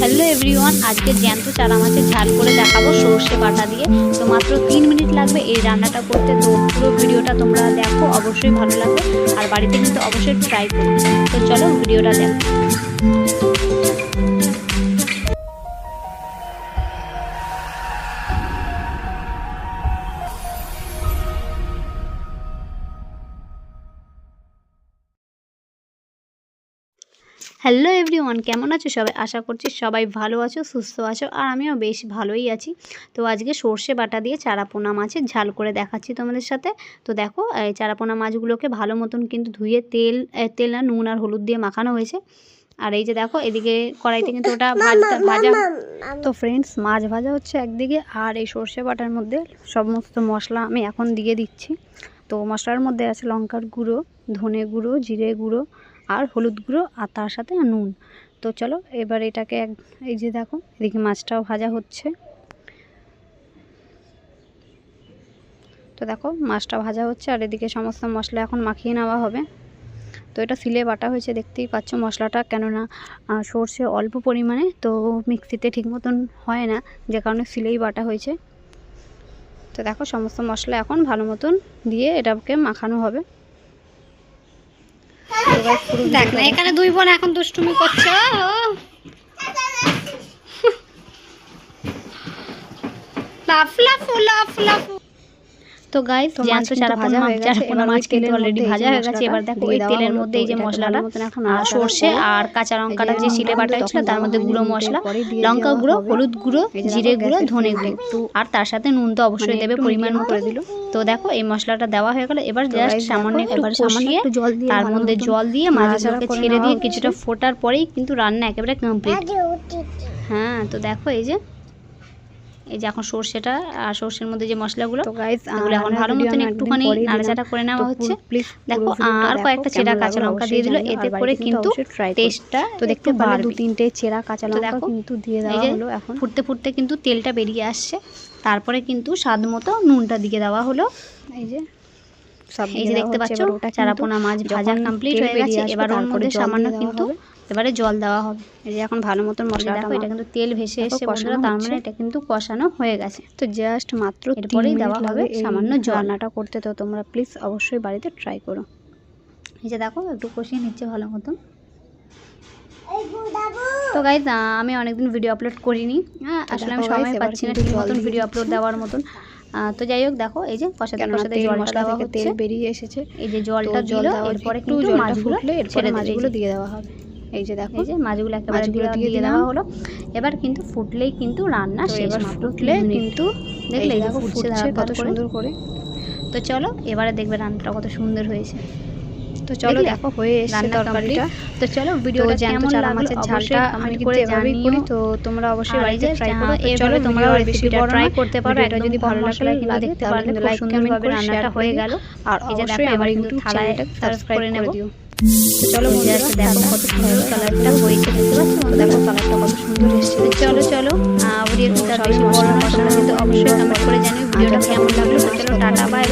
Hello everyone আজকে জ্যান্ত চারা মাছের ঝাল করে দেখাবো সর্ষে বাটা দিয়ে। তো মাত্র তিন মিনিট লাগবে এই রান্নাটা করতে। তো পুরো ভিডিওটা তোমরা দেখো, অবশ্যই ভালো লাগবে। আর বাড়িতে কিন্তু অবশ্যই ট্রাই করবে। তো চলো ভিডিওটা দেখো। হ্যালো এভরিওয়ান কেমন আছো সবাই? আশা করছি সবাই ভালো আছো সুস্থ আছো আর আমিও বেশ ভালোই আছি। তো আজকে সর্ষে বাটা দিয়ে চারাপোনা মাছের ঝাল করে দেখাচ্ছি তোমাদের সাথে। তো দেখো এই চারাপোনা মাছগুলোকে ভালো মতন কিন্তু ধুয়ে তেল তেল না নুন আর হলুদ দিয়ে মাখানো হয়েছে। আর এই যে দেখো এদিকে কড়াইতে কিন্তু ওটা ভাজা ভাজা তো ফ্রেন্ডস মাছ ভাজা হচ্ছে একদিকে আর এই সর্ষে বাটার মধ্যে সমস্ত মশলা আমি এখন দিয়ে দিচ্ছি। তো মশলার মধ্যে আছে লঙ্কার গুঁড়ো ধনে গুঁড়ো জিরে গুঁড়ো আর হলুদ গুঁড়ো আর তার সাথে নুন। তো চলো, এবার এটাকে এক, এই যে দেখো, এদিকে মাছটাও ভাজা হচ্ছে। তো দেখো, মাছটা ভাজা হচ্ছে আর এদিকে সমস্ত মশলা এখন মাখিয়ে নেওয়া হবে। তো এটা সিলে বাটা হয়েছে, দেখতেই পাচ্ছ মশলাটা কেননা সর্ষে অল্প পরিমাণে, তো মিক্সিতে ঠিক মতন হয় না, যে কারণে সিলেই বাটা হয়েছে। তো দেখো, সমস্ত মশলা এখন ভালো মতন দিয়ে এটাকে মাখানো হবে। দেখ না এখানে দুই বোন এখন দুষ্টুমি করছে। লাফ লাফু লাফ লাফু তো গাইস জ্যান্ত চারা ভাজা হয়ে গেছে, এবার মাছ কিন্তু অলরেডি এই ভাজা হয়ে গেছে এবার দেখো দেওয়া তেলের মধ্যে এই যে মশলাটা এখন সর্ষে আর কাঁচা লঙ্কাটা যে শিলে বাটা হয়েছিল তার মধ্যে গুঁড়ো মশলা লঙ্কা গুঁড়ো হলুদ গুঁড়ো জিরে গুঁড়ো ধনে গুঁড়ো একটু আর তার সাথে নুন তো অবশ্যই মানে দেবে পরিমাণ মতো। করে দিল। তো দেখো এই মশলাটা দেওয়া হয়ে গেল এবার জাস্ট সামান্য একটু এবার সামান্য কষিয়ে একটু জল দিয়ে তার মধ্যে জল দিয়ে মাছগুলোকে ছেড়ে দিয়ে কিছুটা ফোটার পরেই কিন্তু রান্না একেবারে কমপ্লিট হ্যাঁ তো দেখো এই যে এই যে এখন সর্ষেটা আর সর্ষের মধ্যে যে মশলাগুলো এগুলো এখন ভালো মতন একটুখানি নাড়াচাড়া করে নেওয়া হচ্ছে। দেখো আর কয়েকটা চেরা কাঁচা লঙ্কা দিয়ে দিলো এতে করে কিন্তু টেস্টটা তো দেখতে পারো দু তিনটে চেরা কাঁচা লঙ্কা দেখো, কিন্তু দিয়ে দেওয়া হলো এখন। ফুটতে ফুটতে কিন্তু তেলটা বেরিয়ে আসছে। তারপরে কিন্তু স্বাদ মতো নুনটা দিয়ে দেওয়া হলো। এই যে। এই যে দেখতে পাচ্ছ চারাপোনা মাছ ভাজা কমপ্লিট হয়ে গেছে এবার ওর মধ্যে জল সামান্য দেওয়া কিন্তু হবে। এবারে জল দেওয়া হবে। এই যে এখন ভালো মতন এই মশলাটা দেখো এটা কিন্তু তেল ভেসে এসে কষানো তার মানে এটা কিন্তু কষানো হয়ে গেছে। তো জাস্ট মাত্র এরপরেই দেওয়া হবে সামান্য জল। রান্নাটা করতে তো তোমরা প্লিজ অবশ্যই বাড়িতে ট্রাই করো। এই যে দেখো একটু কষিয়ে নিচ্ছে ভালো মতন। তো গাইজ আমি অনেকদিন ভিডিও আপলোড করিনি। হ্যাঁ আসলে আমি সময় পাচ্ছি না ঠিক মতন ভিডিও আপলোড দেওয়ার মতন। তো যাই হোক দেখো এই যে কষাতে কষাতে জল জলটা মশলা দেওয়া থেকে তেল বেরিয়ে এসেছে। এই যে জলটা জল দিল এরপরে একটু কিন্তু জলটা মাছগুলো ছেড়ে মাছগুলো দিয়ে দেওয়া হবে। এই যে দেখো এই যে মাছগুলো একেবারে দিয়ে দিয়ে দেওয়া হলো। এবার কিন্তু ফুটলেই কিন্তু রান্না শেষ এবার ফুটলে কিন্তু দেখলে দেখো ফুটছে কত সুন্দর করে। তো চলো এবারে দেখবে রান্নাটা কত সুন্দর হয়েছে। তো চলো দেখো হয়ে এসেছে তরকারিটা। তো চলো ভিডিওটা কেমন লাগল? ঝালটা আমি করে জানিও? করি তো তোমরা অবশ্যই বাড়িতে ট্রাই করো। চলো তোমরাও রেসিপিটা ট্রাই করতে পারো, এটা যদি ভালো লাগে কিন্তু দেখতে পারলে লাইক কমেন্ট করে রান্নাটা হয়ে গেল। আর এই যে দেখো অবশ্যই আমার কিন্তু ইউটিউব serve সাবস্ক্রাইব করে। দিও। তো চলো just দেখো কত সুন্দর কালারটা হয়েছে দেখতে পাচ্ছ? দেখো কালারটা কত সুন্দর এসেছে। চলো চলো ভিডিও তো কিন্তু আর সবাই বেশি বড় না তোমরা কিন্তু অবশ্যই কমেন্ট করে জানিও। ভিডিওটা কেমন লাগল? চলো টাটা বাই